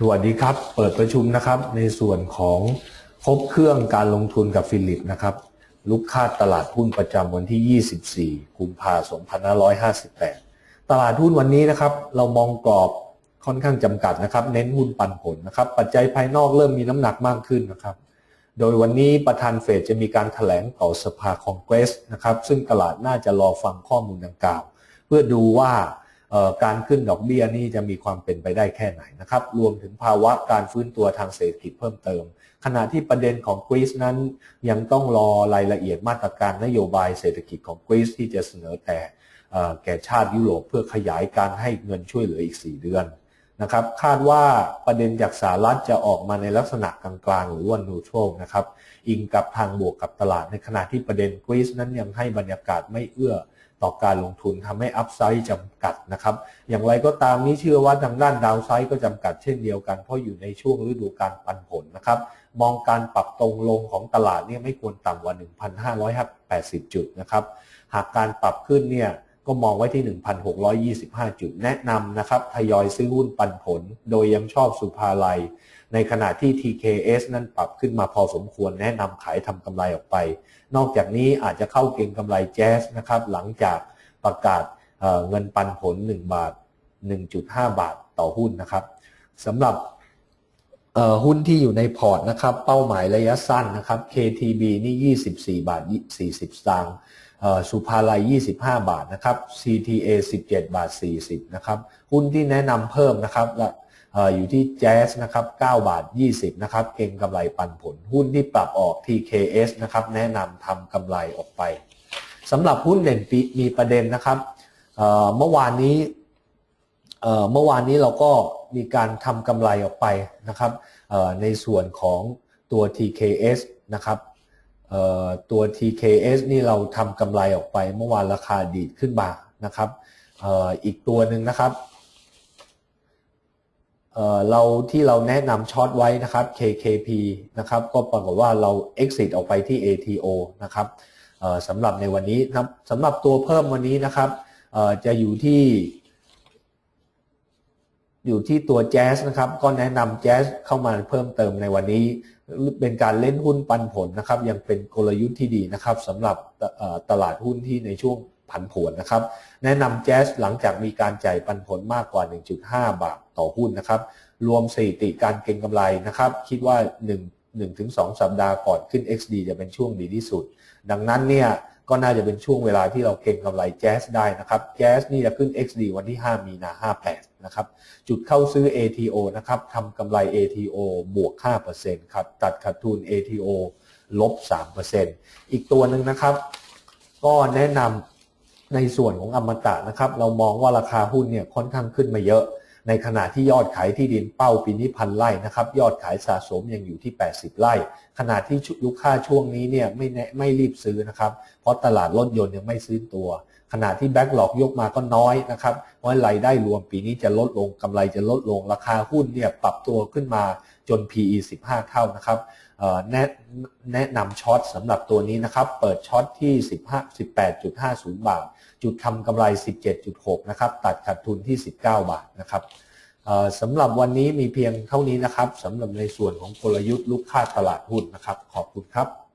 สวัสดีครับ เปิดประชุมนะครับ ในส่วนของครบเครื่องการลงทุนกับฟิลิปนะครับลูกคาดตลาดหุ้นประจำวันที่ 24 กุมภาพันธ์2558 ตลาดหุ้นวันนี้นะครับ เรามองกรอบค่อนข้างจำกัดนะครับ เน้นหุ้นปันผลนะครับ ปัจจัยภายนอกเริ่มมีน้ำหนักมากขึ้นนะครับ โดยวันนี้ประธานเฟดจะมีการถแถลงต่อสภาคองเกรสนะครับ ซึ่งตลาดน่าจะรอฟังข้อมูลดังกล่าว เพื่อดูว่า การขึ้นดอกเบี้ยนี่จะมีความเป็นไปได้แค่ไหนนะครับ รวมถึงภาวะการฟื้นตัวทางเศรษฐกิจเพิ่มเติม ขณะที่ประเด็นของกรีซนั้น ยังต้องรอรายละเอียดมาตรการนโยบายเศรษฐกิจของกรีซที่จะเสนอแต่แก่ชาติยุโรปเพื่อขยายการให้เงินช่วยเหลืออีก 4 เดือน นะครับ คาดว่าประเด็นจากสหรัฐจะออกมาในลักษณะกลางๆ หรือว่านูโตรนะครับ อิงกับทางบวกกับตลาด ในขณะที่ประเด็นกรีซนั้นยังให้บรรยากาศไม่เอื้อต่อการลงทุนทำให้อัพไซด์จำกัดนะครับ อย่างไรก็ตามนี้เชื่อว่าทางด้านดาวไซด์ก็จำกัดเช่นเดียวกัน เพราะอยู่ในช่วงฤดูการปันผลนะครับ มองการปรับตรงลงของตลาดเนี่ยไม่ควรต่ำกว่า 1,580 จุดนะครับ หากการปรับขึ้นเนี่ย ก็มองไว้ที่ 1,625 จุดแนะนำนะครับทยอยซื้อหุ้นปันผล โดยยังชอบสุภาลัย ในขณะที่ TKS นั้นปรับขึ้นมาพอสมควรแนะนำขายทำกำไรออกไป นอกจากนี้อาจจะเข้าเก็งกำไรแจ๊สนะครับหลังจากประกาศเเงินปันผล 1 บาท 1.5 บาทต่อหุ้นนะครับสำหรับหุ้นที่อยู่ในพอร์ตนะครับ เป้าหมายระยะสั้นนะครับ KTB นี่ 24 บาท 40สตางค์เอ่อ สุภาลัย 25 บาทนะครับ CTA 17 บาท 40 นะครับหุ้นที่แนะนำเพิ่มนะครับและอยู่ที่แจ๊สนะครับ9บาท 20 นะครับ เก็งกำไรปันผล หุ้นที่ปรับออก TKS นะครับ แนะนำทำกำไรออกไปสำหรับหุ้นเด่นปีมีประเด็นนะครับเมื่อวานนี้เมื่อวานนี้เราก็มีการทำกำไรออกไปนะครับในส่วนของตัว TKS นะครับ ตัว TKS นี่เราทำกำไรออกไปเมื่อวานราคาดีดขึ้นมานะครับออีกตัวหนึ่งนะครับเเราที่เราแนะนำช็อตไว้นะครับ KKP นะครับก็ปรากฏว่าเรา exit ออกไปที่ ATO นะครับสำหรับในวันนี้นะสำหรับตัวเพิ่มวันนี้นะครับจะอยู่ที่ อยู่ที่ตัวแจ๊สนะครับ ก็แนะนำแจ๊สเข้ามาเพิ่มเติมในวันนี้ เป็นการเล่นหุ้นปันผลนะครับ ยังเป็นกลยุทธ์ที่ดีนะครับสำหรับตลาดหุ้นที่ในช่วงผันผวนนะครับ แนะนำแจ๊สหลังจากมีการจ่ายปันผลมากกว่า 1.5 บาทต่อหุ้นนะครับ รวมสถิติการเก็งกำไรนะครับ คิดว่า 1 1-2 สัปดาห์ก่อนขึ้น XD จะเป็นช่วงดีที่สุด ดังนั้นเนี่ย ก็น่าจะเป็นช่วงเวลาที่เราเก็งกำไรแจ๊สได้นะครับแจ๊สนี่จะขึ้น XD วันที่ 5 มีนา 58 นะครับจุดเข้าซื้อ ATO นะครับทำกำไร ATO บวก 5%ครับตัดขาดทุน ATO ลบ 3%อีกตัวหนึ่งนะครับ ก็แนะนำในส่วนของอมตะนะครับ เรามองว่าราคาหุ้นเนี่ยค่อนข้างขึ้นมาเยอะ ในขณะที่ยอดขายที่ดินเป้าปีนี้พันไร่นะครับยอดขายสะสมยังอยู่ที่ 80 ไร่ ขณะที่ลูกค้าช่วงนี้เนี่ยไม่แนะไม่รีบซื้อนะครับ เพราะตลาดรถยนต์ยังไม่ซื้อตัวขณะที่แบ็กหลอกยกมาก็น้อยนะครับเพราะรายได้รวมปีนี้จะลดลงกำไรจะลดลงราคาหุ้นเนี่ยปรับตัวขึ้นมาจน PE 15 เท่านะครับแนะแนะนำช็อตสำหรับตัวนี้นะครับ เปิดช็อตที่ 15 18.50 บาท จุดทำกำไร 17.6 นะครับ ตัดขาดทุนที่ 19 บาทนะครับสำหรับวันนี้มีเพียงเท่านี้นะครับสำหรับในส่วนของกลยุทธ์ลูกค้าตลาดหุ้นนะครับ ขอบคุณครับ